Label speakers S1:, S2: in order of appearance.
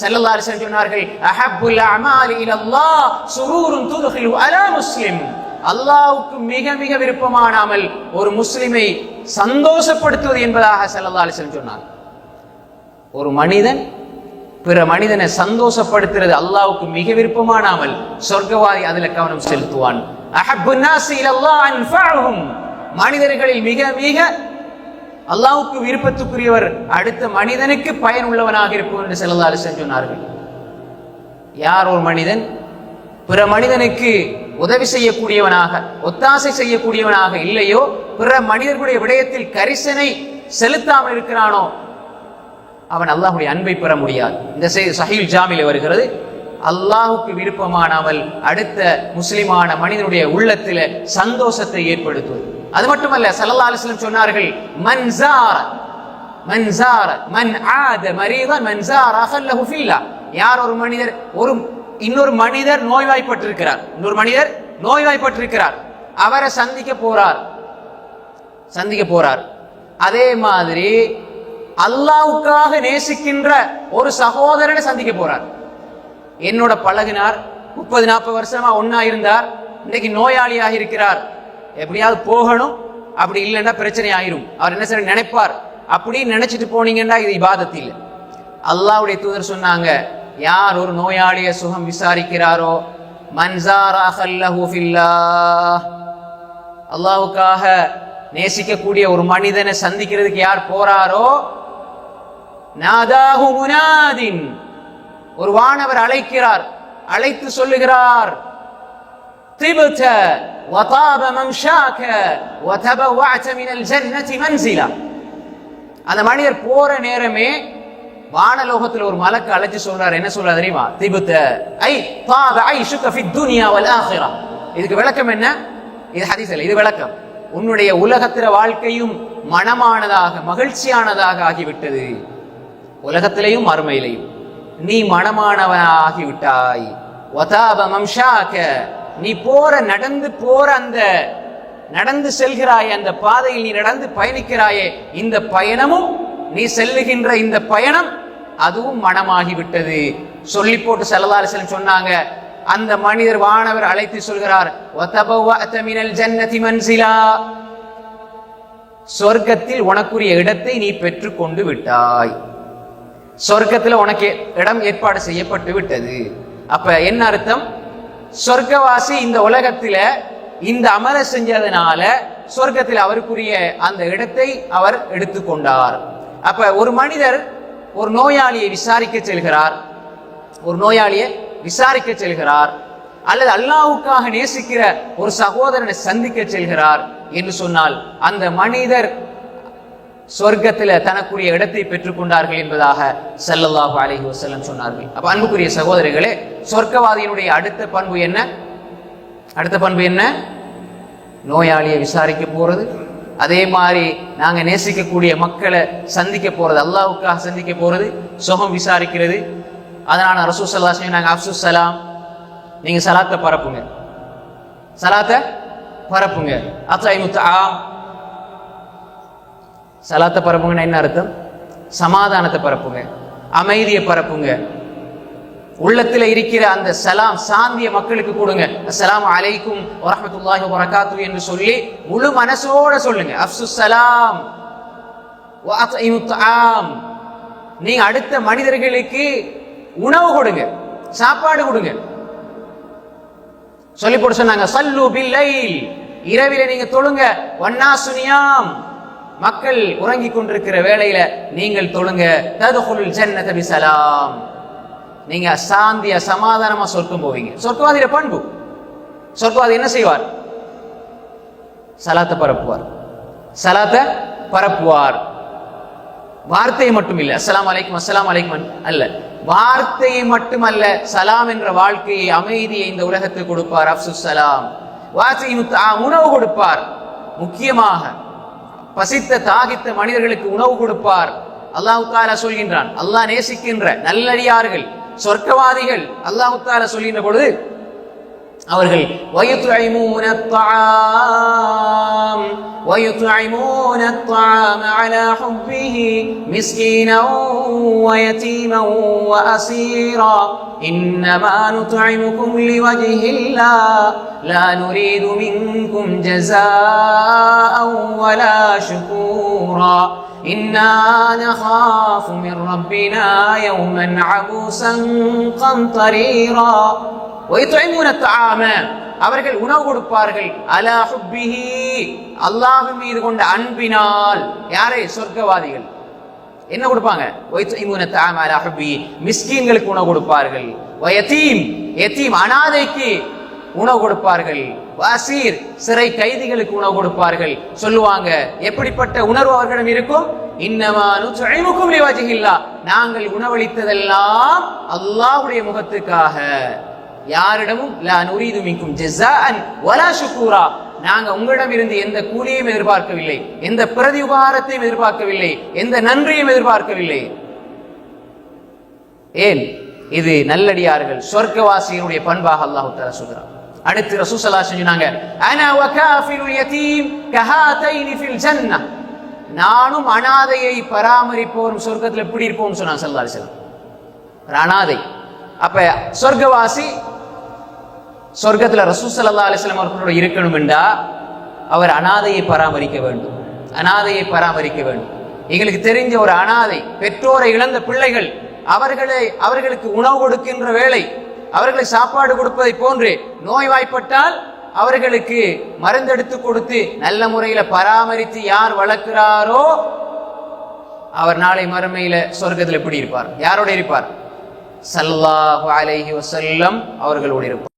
S1: ஸல்லல்லாஹு சொன்னார்கள் அஹப்புல் அமாலி இலல்லாஹ் அலா முஸ்லிம். மிக மிக விருப்பமானாமல் ஒரு முஸ்லிமை சந்தோஷப்படுத்துவது என்பதாக ஸல்லல்லாஹு சொன்னார். ஒரு மனிதன் பிற மனிதனை சந்தோஷப்படுத்துறது அல்லாவுக்கு மிக விருப்பமானாமல் சொர்க்கவாதி அதில் கவனம் செலுத்துவான். மனிதர்களில் மிக மிக அல்லாவுக்கு விருப்பத்துக்குரியவர் அடுத்த மனிதனுக்கு பயனுள்ளவனாக இருப்போம் என்று ஸல்லல்லாஹு அலிசன் சொன்னார்கள். யார் ஒரு மனிதன்? பிற மனிதனுக்கு உதவி செய்யக்கூடியவனாக ஒத்தாசை செய்யக்கூடியவனாக இல்லையோ பிற மனிதர்களுடைய விடயத்தில் கரிசனை செலுத்தாமல் இருக்கிறானோ அவன் அல்லாஹுடைய அன்பை பெற முடியாது. இந்த செய்தி சஹீல் ஜாமில் வருகிறது அல்லாஹுக்கு விருப்பமானவள் அடுத்த முஸ்லிமான மனிதனுடைய உள்ளத்தில் சந்தோஷத்தை ஏற்படுத்துவது. அது மட்டுமல்ல ஸல்லல்லாஹு அலைஹி சொன்னார்கள் மன் மன்சார மன் ஜார மன் ஆத மரீதன் மன் ஜார அஹல்லஹு ஃபில்லா யார் ஒரு மனிதர் ஒரு இன்னொரு மனிதர் நோய்வாய்ப்பட்டிருக்கிறார். இன்னொரு மனிதர் நோய்வாய்ப்பட்டிருக்கிறார். அவரை சந்திக்க போறார். சந்திக்க போறார். அதே மாதிரி அல்லாவுக்காக நேசிக்கின்ற ஒரு சகோதரனை சந்திக்க போறார். என்னோட பழகினார் முப்பது நாற்பது வருஷமா ஒன்னா இருந்தார் இன்னைக்கு நோயாளியாக இருக்கிறார். எப்படியாவது போகணும். அப்படி இல்லைன்னா பிரச்சனை ஆயிரும். அவர் என்ன சார் நினைப்பார். அப்படின்னு நினைச்சிட்டு போனீங்கன்னா இது இபாதத்து இல்லை. அல்லாஹ்வுடைய தூதர் சொன்னாங்க யார் ஒரு நோயாளிய சுகம் விசாரிக்கிறாரோ மன்சாரா நேசிக்கக்கூடிய ஒரு மனிதனை சந்திக்கிறதுக்கு யார் போறாரோ நாதாஹு முனாதின். ஒரு வானவர் அழைக்கிறார். அழைத்து சொல்லுகிறார் طبت وطاب ممشاك وتبوعت من الجنة منزلا. அந்த மனிதர் போற நேரமே வானலோகத்தில் ஒரு மலக்கு அழைச்சு சொல்றாரு. என்ன சொல்றாரு தெரியுமா? திபுத்த ஐ தாப ஐ சுக ஃபி துனியா வல் ஆஹிரா இதுக்கு விளக்கம் என்ன? இது ஹதீஸ் இல்லை இது விளக்கம். உன்னுடைய உலகத்திற வாழ்க்கையும் மனமானதாக மகிழ்ச்சியானதாக ஆகிவிட்டது. உலகத்திலையும் மறுமையிலையும் நீ மனமானவனாகிவிட்டாய். ஒதாப மம்ஷாக நீ போற நடந்து போற அந்த நடந்து செல்கிறாயே அந்த பாதையில் நீ நடந்து பயணிக்கிறாயே இந்த பயணமும் நீ செல்லுகின்ற இந்த பயணம் அதுவும் மனமாகிவிட்டது. சொல்லி போட்டு செல்லதாரிசன் சொன்னாங்க. அந்த மனிதர் வானவர் அழைத்து சொல்கிறார் சொர்க்கத்தில் உனக்குரிய இடத்தை நீ பெற்றுக்கொண்டு விட்டாய். சொர்க்கத்தில் உனக்கு இடம் ஏற்பாடு செய்யப்பட்டு விட்டது. அப்ப என்ன அர்த்தம்? சொர்க்கவாசி இந்த உலகத்தில இந்த அமல செஞ்சதுனால சொர்க்கத்தில் அவருக்குரிய அந்த இடத்தை அவர் எடுத்துக்கொண்டார். அப்ப ஒரு மனிதர் ஒரு நோயாளியை விசாரிக்க செல்கிறார். ஒரு நோயாளியை விசாரிக்க செல்கிறார். அல்லது அல்லாவுக்காக நேசிக்கிற ஒரு சகோதரனை சந்திக்க செல்கிறார் என்று சொன்னால் அந்த மனிதர் சொர்க்கத்தில் தனக்குரிய இடத்தை பெற்றுக்கொண்டார்கள் என்பதாக செல்லல்லாஹு அலஹி வசல்லம் சொன்னார்கள். அப்ப அன்புக்குரிய சகோதரிகளே சொர்க்கவாதியினுடைய அடுத்த பண்பு என்ன? அடுத்த பண்பு என்ன? நோயாளியை விசாரிக்க போறது. அதே மாதிரி நாங்கள் நேசிக்கக்கூடிய மக்களை சந்திக்க போறது. அல்லாவுக்காக சந்திக்க போறது. சுகம் விசாரிக்கிறது. அதனால ரசூ சல்லா அலைஹி நாங்கள் அப்சுஸ் சலாம். நீங்க சலாத்தை பரப்புங்க. சலாத்தை பரப்புங்க. அத்தாய் சலாத்தை பரப்புங்கன்னா என்ன அர்த்தம்? சமாதானத்தை பரப்புங்க. அமைதியை பரப்புங்க. உள்ளத்துல இருக்கிற அந்த சலாம் சாந்திய மக்களுக்கு கொடுங்க. அஸ்லாம் அலைக்கும் வரமத்துல்லாஹி வரகாத்து என்று சொல்லி முழு மனசோட சொல்லுங்க. அப்சு சலாம் நீங்க அடுத்த மனிதர்களுக்கு உணவு கொடுங்க. சாப்பாடு கொடுங்க. சொல்லி போட்டு சொன்னாங்க சல்லு பில்லைல். இரவில நீங்க தொழுங்க. வண்ணா சுனியாம் மக்கள் உறங்கிக் கொண்டிருக்கிற வேளையில நீங்கள் தொழுங்க. ததுகுல் ஜன்னத பிசலாம். நீங்க சாந்திய சமாதானமா சொர்க்கம் போவீங்க. சொர்க்கவாதியில பண்பு. சொர்க்கவாதி என்ன செய்வார்? சலாத்தை பரப்புவார். சலாத்தை பரப்புவார். வார்த்தையை மட்டும் இல்லை அஸ்லாம் அலைக்கும் அஸ்லாம் அலைக்கும் அல்ல. வார்த்தையை மட்டுமல்ல சலாம் என்ற வாழ்க்கையை அமைதியை இந்த உலகத்துக்கு கொடுப்பார் அப்சுஸ் சலாம். வார்த்தையை உணவு கொடுப்பார். முக்கியமாக பசித்த தாகித்த மனிதர்களுக்கு உணவு கொடுப்பார். அல்லாஹு தாலா சொல்கின்றான். அல்லாஹ் நேசிக்கின்ற நல்லடியார்கள் சொர்க்கவாதிகள் அல்லாஹு தாலா சொல்கின்ற பொழுது அவர்கள் وَيُطْعِمُونَ الطَّعَامَ وَيُطْعِمُونَ الطَّعَامَ عَلَى حُبِّهِ مِسْكِينًا وَيَتِيمًا وَأَسِيرًا إِنَّمَا نُطْعِمُكُمْ لِوَجْهِ اللَّهِ لَا نُرِيدُ مِنكُمْ جَزَاءً وَلَا شُكُورًا إِنَّا نَخَافُ مِن رَّبِّنَا يَوْمًا عَبُوسًا قَمْطَرِيرًا وَيُطْعِمُونَ الطَّعَامَ அவர்கள் உணவு கொடுப்பார்கள். அல்லாஹு மீது கொண்ட அன்பினால். யாரே? சொர்க்கவாதிகள். என்ன கொடுப்பாங்க? மிஸ்கீன்களுக்கு உணவு கொடுப்பார்கள். வயத்தீம் எத்தீம் அனாதைக்கு உணவு கொடுப்பார்கள். வாசீர் சிறை கைதிகளுக்கு உணவு கொடுப்பார்கள். சொல்லுவாங்க. எப்படிப்பட்ட உணர்வு அவர்களிடம் இருக்கும்? இன்னமானுக்கும் நாங்கள் உணவளித்ததெல்லாம் அல்லாஹுடைய முகத்துக்காக. யாரிடமும் லா நுரீது மின்கும் ஜஸாஅன் வலா ஷுக்கூரா நாங்க உங்களிடம் இருந்து எந்த கூலியையும் எதிர்பார்க்கவில்லை எந்த பிரதி உபகாரத்தையும் எதிர்பார்க்கவில்லை எந்த நன்றியும் எதிர்பார்க்கவில்லை. ஏன்? இது நல்லடியார்கள் சொர்க்கவாசியினுடைய பண்பாக அல்லாஹு தஆலா சொல்கிறார். அடுத்து ரசூசலா செஞ்சுனாங்க அனா வகாஃபிலுல் யதீம் கஹாதைனி ஃபில் ஜன்னah நானும் அனாதையை பராமரிப்போரும் சொர்க்கத்தில் எப்படி இருப்போம் சொன்னாங்க சல்லா அலைஹி அனாதை. அப்ப சொர்க்கவாசி சொர்க்கத்துல ரசூல் ஸல்லல்லாஹு அலைஹி வஸல்லம் இருக்கணும் என்றா அவர் அனாதையை பராமரிக்க வேண்டும். அனாதையை பராமரிக்க வேண்டும். எங்களுக்கு தெரிஞ்ச ஒரு அனாதை பெற்றோரை இழந்த பிள்ளைகள் அவர்களை அவர்களுக்கு உணவு கொடுக்கின்ற வேலை அவர்களை சாப்பாடு கொடுப்பதை போன்று நோய்வாய்ப்பட்டால் அவர்களுக்கு மருந்தெடுத்து கொடுத்து நல்ல முறையில பராமரித்து யார் வளர்க்கிறாரோ அவர் நாளை மறுமையில சொர்க்கத்தில் எப்படி இருப்பார்? யாரோட இருப்பார்? சல்லாஹு அலைஹி வசல்லம் அவர்களோடு இருப்பார்.